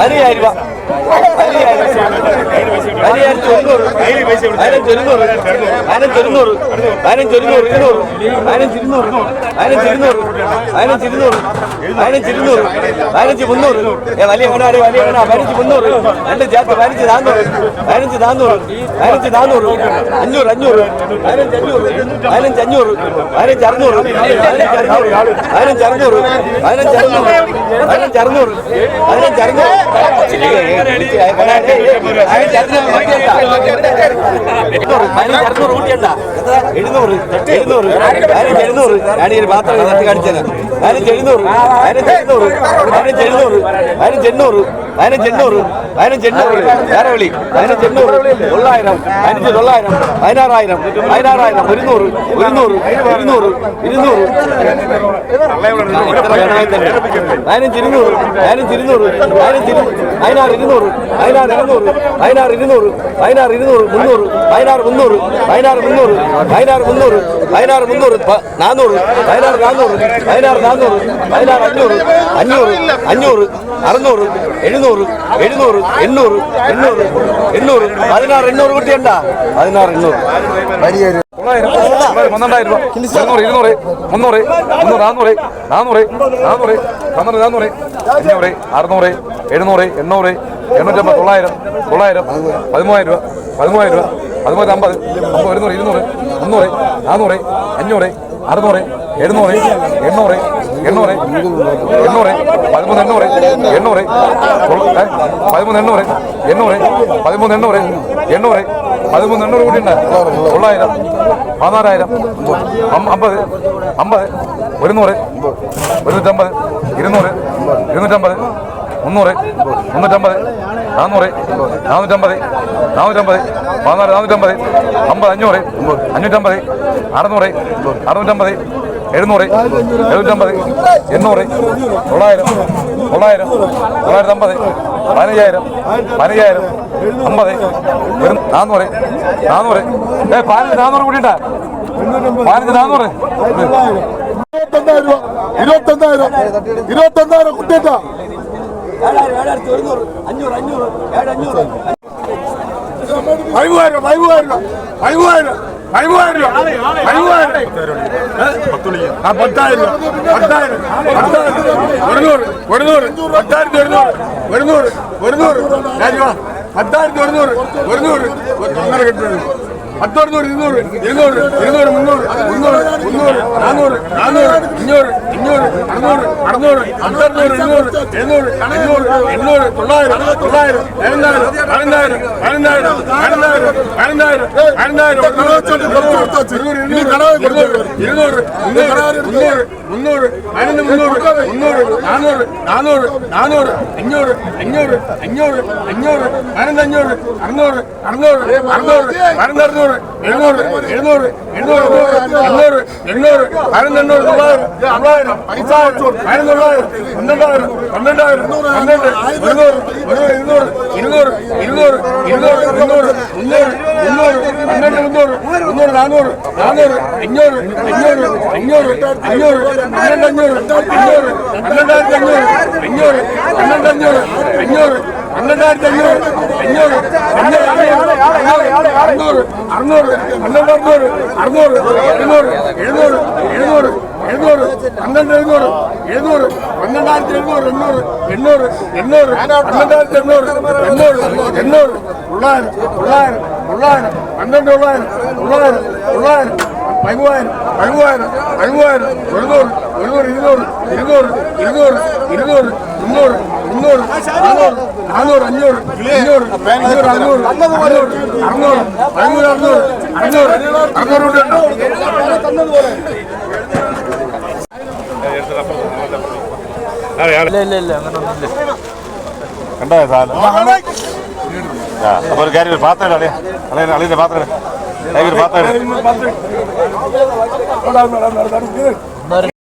അയ്യായിരം രൂപ അയ്യായിരത്തി ഒരുന്നൂറ് പതിനഞ്ച് ഒരുന്നൂറ് പതിനഞ്ച് ഒരുന്നൂറ് പതിനഞ്ച് ഒരുന്നൂറ് ഇരുന്നൂറ് പതിനഞ്ച് ഇരുന്നൂറ് മുന്നൂറ് വലിയ കണാട് വലിയ കണ പതിനഞ്ച് മുന്നൂറ് രണ്ട് ചേർത്ത് പതിനഞ്ച് നാന്നൂറ് പതിനഞ്ച് നാന്നൂറ് പതിനഞ്ച് നാന്നൂറ് അഞ്ഞൂറ് അഞ്ഞൂറ് പതിനഞ്ച് അഞ്ഞൂറ് പതിനഞ്ച് അഞ്ഞൂറ് പതിനഞ്ച് അറുന്നൂറ്. പതിനഞ്ച് അറുന്നൂറ്. പതിനഞ്ച് അറുന്നൂറ്. പതിനഞ്ച് അറുന്നൂറ്. പതിനഞ്ച് അറുന്നൂറ്. പതിനഞ്ച് അറുന്നൂറ്. ഊട്ടിയണ്ട എഴുന്നൂറ് എഴുന്നൂറ് പതിനഞ്ച് എഴുന്നൂറ്. ഈ പാത്രം തട്ടി കാണിച്ചത് പതിനഞ്ച് എഴുന്നൂറ് പതിനഞ്ച് എഴുന്നൂറ് പതിനഞ്ച് എഴുന്നൂറ് പതിനഞ്ച് എണ്ണൂറ് പതിനഞ്ച് എണ്ണൂറ് പതിനഞ്ച് എണ്ണൂറ് വേറെ വിളി പതിനഞ്ച് എണ്ണൂറ് തൊള്ളായിരം പതിനഞ്ച് തൊള്ളായിരം പതിനാറായിരം പതിനാറായിരം ഒരുന്നൂറ് ഒരുന്നൂറ് ഇരുന്നൂറ് ഇരുന്നൂറ്. പതിനഞ്ച് ഇരുന്നൂറ് പതിനഞ്ച് ഇരുന്നൂറ് പതിനഞ്ച് ഇരുന്നൂറ് പതിനാറ് ഇരുന്നൂറ് പതിനാറ് ഇരുന്നൂറ് പതിനാറ് ഇരുന്നൂറ് പതിനാറ് ഇരുന്നൂറ് മുന്നൂറ് പതിനാറ് മുന്നൂറ് പതിനാറ് മുന്നൂറ് പതിനാറ് മുന്നൂറ് പതിനാറ് മുന്നൂറ് നാനൂറ് പതിനാറ് നാനൂറ് പതിനാറ് നാനൂറ് പതിനാറ് അഞ്ഞൂറ് അഞ്ഞൂറ് അഞ്ഞൂറ് അറുന്നൂറ് എഴുന്നൂറ് എഴുന്നൂറ് എണ്ണൂറ് എണ്ണൂറ് എണ്ണൂറ്. പതിനാറ് എണ്ണൂറ് കുട്ടിയണ്ട. പതിനാറ് എണ്ണൂറ്. പന്ത്രണ്ടായിരം രൂപ. ഇരുന്നൂറ് ഇരുന്നൂറ് മുന്നൂറ് മുന്നൂറ് നാന്നൂറ് നാന്നൂറ് നാന്നൂറ് പന്ത്രണ്ട് നാന്നൂറ് അഞ്ഞൂറ് അറുന്നൂറ് എഴുന്നൂറ് എണ്ണൂറ് എണ്ണൂറ്റമ്പത് തൊള്ളായിരം തൊള്ളായിരം പതിമൂവായിരം രൂപ പതിമൂവായിരം രൂപ അമ്പത് അമ്പത് ഇരുന്നൂറ് ഇരുന്നൂറ് മുന്നൂറ് നാന്നൂറ് അഞ്ഞൂറ് അറുന്നൂറ് എഴുന്നൂറ് എണ്ണൂറ് എണ്ണൂറ് എണ്ണൂറ് പതിമൂന്ന് എണ്ണൂറ് എണ്ണൂറ്? പതിമൂന്ന് എണ്ണൂറ് എണ്ണൂറ് പതിമൂന്ന് എണ്ണൂറ് എണ്ണൂറ് പതിമൂന്ന് എണ്ണൂറ് കൂടി ഉണ്ട് തൊള്ളായിരം പതിനാറായിരം അമ്പത് അമ്പത് ഒരുന്നൂറ് ഒരുന്നൂറ്റമ്പത് ഇരുന്നൂറ് ഇരുന്നൂറ്റമ്പത് മുന്നൂറ് മുന്നൂറ്റമ്പത് നാന്നൂറ് നാനൂറ്റമ്പത് നാനൂറ്റമ്പത് പതിനാറ് നാനൂറ്റമ്പത് അമ്പത് അഞ്ഞൂറ് അഞ്ഞൂറ്റമ്പത് അറുന്നൂറ് അറുന്നൂറ്റമ്പത് എഴുന്നൂറ് എഴുന്നൂറ്റമ്പത് എണ്ണൂറ് തൊള്ളായിരം തൊള്ളായിരം തൊള്ളായിരത്തി അമ്പത് പതിനയ്യായിരം പതിനയ്യായിരം അമ്പത് നാന്നൂറ് നാന്നൂറ്. ഏ പതിനഞ്ച് നാന്നൂറ് കൂടിയിട്ടാ. പതിനഞ്ച് നാന്നൂറ്. ഇരുപത്തൊന്നായിരം രൂപ ഇരുപത്തൊന്നായിരം ഇരുപത്തൊന്നായിരം ഏഴായിരം ഏഴായിരത്തി അഞ്ഞൂറ് അഞ്ഞൂറ് അഞ്ഞൂറ് ആ പത്തായിരം പത്തായിരം ഒരുന്നൂറ് ഒരുന്നൂറ് പത്തായിരത്തി ഒരുന്നൂറ് ഒരുന്നൂറ് ഒരുന്നൂറ് രാജുവാ പത്തായിരത്തി ഒരുന്നൂറ് ഒരുന്നൂറ് ഒന്നര കെട്ടുള്ളൂ പത്തൊരുന്നൂറ് ഇരുന്നൂറ് ഇരുന്നൂറ് ഇരുന്നൂറ് മുന്നൂറ് മുന്നൂറ് മുന്നൂറ് നാനൂറ് നാനൂറ് അഞ്ഞൂറ് അഞ്ഞൂറ് അറുന്നൂറ് അറുന്നൂറ് അറുന്നൂറ് എണ്ണൂറ് എഴുന്നൂറ് എണ്ണൂറ് എണ്ണൂറ് തൊള്ളായിരം അഞ്ഞൂറ് അഞ്ഞൂറ് അഞ്ഞൂറ് അഞ്ഞൂറ് എണ്ണൂറ് എണ്ണൂറ് തൊള്ളായിരം തൊള്ളായിരം പതിനൊന്നായിരം പന്ത്രണ്ടായിരം പന്ത്രണ്ടായിരം പന്ത്രണ്ട് ഒരുന്നൂറ് ഒരു ഇരുന്നൂറ് ഇരുന്നൂറ് ഇരുന്നൂറ് ഇരുന്നൂറ് മുന്നൂറ് മുന്നൂറ് പന്ത്രണ്ട് മുന്നൂറ് മുന്നൂറ് നാനൂറ് നാനൂറ് അഞ്ഞൂറ് അഞ്ഞൂറ് അഞ്ഞൂറ് അഞ്ഞൂറ് പന്ത്രണ്ട് അഞ്ഞൂറ് അഞ്ഞൂറ് പന്ത്രണ്ടായിരത്തി അഞ്ഞൂറ് അഞ്ഞൂറ് പന്ത്രണ്ട് അറുന്നൂറ് അറുന്നൂറ് അറുന്നൂറ് എഴുന്നൂറ് എഴുന്നൂറ് എഴുന്നൂറ് എഴുന്നൂറ് പന്ത്രണ്ട് എഴുന്നൂറ് എഴുന്നൂറ് പന്ത്രണ്ടായിരത്തി എഴുന്നൂറ് എണ്ണൂറ് എണ്ണൂറ് എണ്ണൂറ് പന്ത്രണ്ടായിരത്തി എണ്ണൂറ് എണ്ണൂറ് എണ്ണൂറ് തൊള്ളായിരം തൊള്ളായിരം തൊള്ളായിരം പന്ത്രണ്ട് തൊള്ളായിരം തൊള്ളായിരം തൊള്ളായിരം പതിമൂവായിരം പതിമൂവായിരം പതിമൂവായിരം ഒരുന്നൂറ് ഒരുന്നൂറ് ഇരുന്നൂറ് ഇരുന്നൂറ് ഇരുന്നൂറ് ഇരുന്നൂറ് മുന്നൂറ് മുന്നൂറ് നാനൂറ് നാനൂറ് അഞ്ഞൂറ് അഞ്ഞൂറ് അഞ്ഞൂറ് അഞ്ഞൂറ് അഞ്ഞൂറ് അറുന്നൂറ് പതിമൂന്ന് അറുന്നൂറ് അറുന്നൂറ് അറുന്നൂറ് കണ്ടോ സാധനം ആ അപ്പൊ ഒരു കാര്യം ഒരു പാത്രം അളിയ അളിയ അളിയുടെ പാത്രം ഒരു പാത്രം